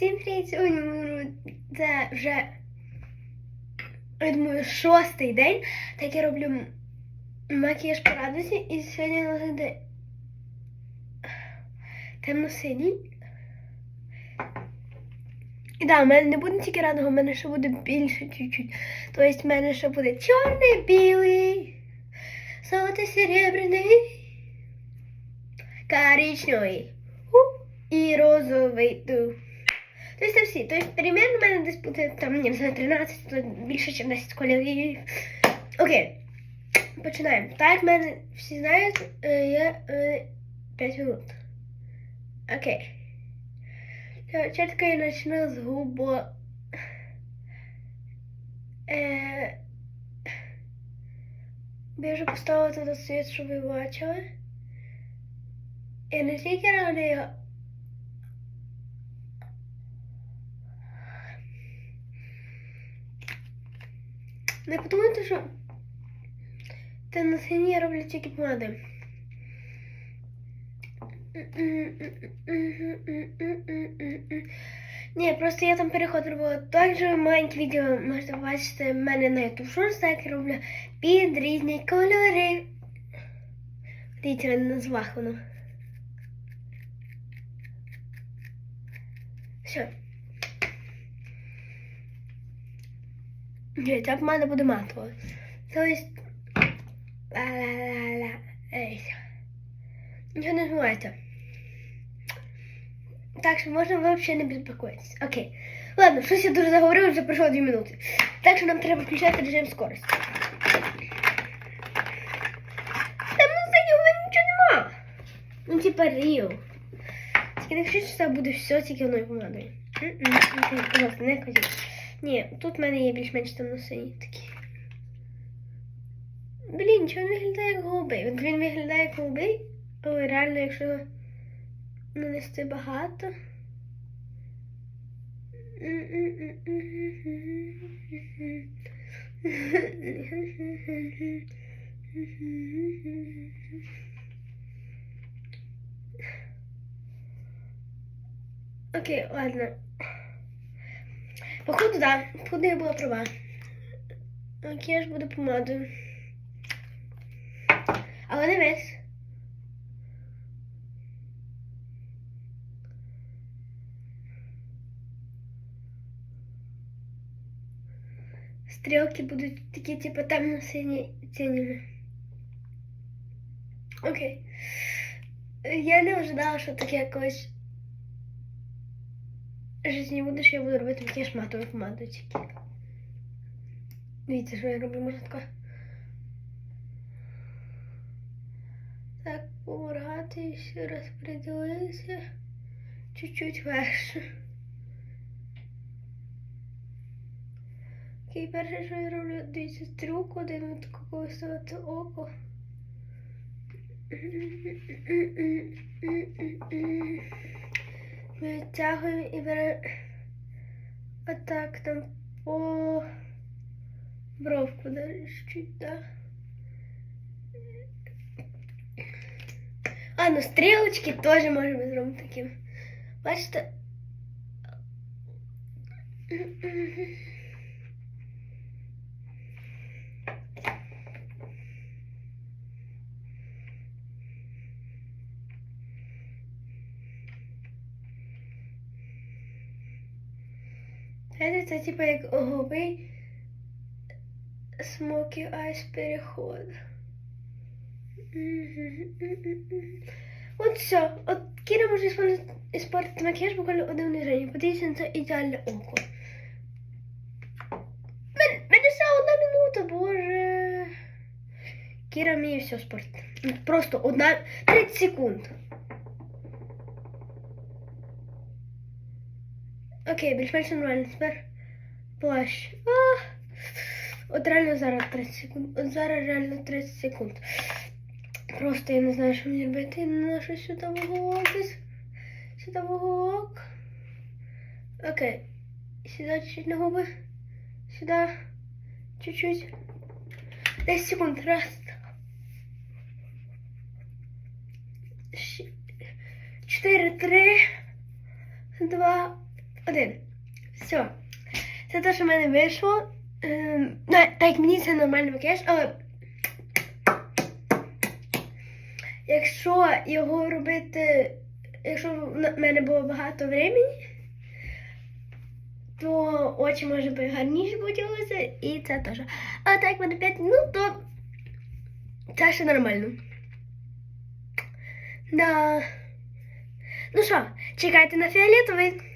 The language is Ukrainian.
Всім привіт! Сьогодні ми- це вже я думаю, шостий день. Так я роблю макіяж по радості і сьогодні у нас буде темно-синій. І да, в мене не буде тільки радого, в мене ще буде більше чуть-чуть. Тобто в мене ще буде чорний, білий, золотий, серебряний, коричневий у, і розовий. Тобто всі. Тобто примерно в мене десь буде там, не знаю, 13, то більше, ніж 10 кольорів. Окей. Починаємо. Так, як мене всі знають, е, е, 5 минут. Окей. Спочатку я почну з губо. Е, я вже поставила туди світ, щоб ви бачили. І не тільки рада його. Не подумайте, що те на сині роблю тільки помади. Ні, просто я там переход робила. Також маленьке відео можете побачити в мене на YouTube Shorts, так я роблю під різні кольори. Дивіться, на назвах воно. Все. Ні, ця помада буде матова. Тобто... Ла-ла-ла-ла. Ей. Нічого не змивається. Так що можна взагалі не безпокоїтися. Окей. Ладно, щось я дуже заговорила, вже пройшло 2 минути. Так що нам треба включати режим скорості. Та ну за мене нічого нема. Ну, типа Ріо. Тільки не кажіть, що це буде все тільки одною помадою. Пожалуйста, не кажіть. Ні, тут в мене є більш-менш темно-сині такі. Блін, чого він виглядає як голубий? Він виглядає як голубий, але реально, якщо нанести багато. Окей, ладно. Походу, да. Походу я була права. Макіяж буде помадою. Але не весь. Стрілки будуть такі, типу, темно-сині тінями. Окей. Я не ожидала, що таке якось житті буду, що я буду робити макіяж матовою помадою. Дивіться, що я роблю, може таке. Так, поморгати і ще раз приділитися. Чуть-чуть вверше. Окей, перше, що я роблю, дивіться, трюк один от такого ставити око. Витягуємо і беремо отак там по бровку далі чуть, да. А, ну стрілочки теж можемо зробити таким. Бачите? Знаєте, це типу як голубий смокі айс переход. От все. От Кіра може испортити макіяж буквально одним движенням. Подивіться на це ідеальне око. Мен, мене ще одна минута, боже. Кіра вміє все спортити. Просто одна 30 секунд. Окей, більш-менш нормально. Тепер плащ. А, от реально зараз 30 секунд. От зараз реально 30 секунд. Просто я не знаю, що мені робити. На що сюди вуголок. Сюди вуголок. Окей. Сюди чуть-чуть на губи. Сюди. Чуть-чуть. 10 секунд. Раз. Чотири, три, два, один. Все. Це те, що в мене вийшло. Ем, так мені це нормальний макіяж, але якщо його робити, якщо в мене було багато времени, то очі може би гарніше поділися, і це теж. А так як мене 5 минут, то це ще нормально. Да. Ну що, чекайте на фіолетовий.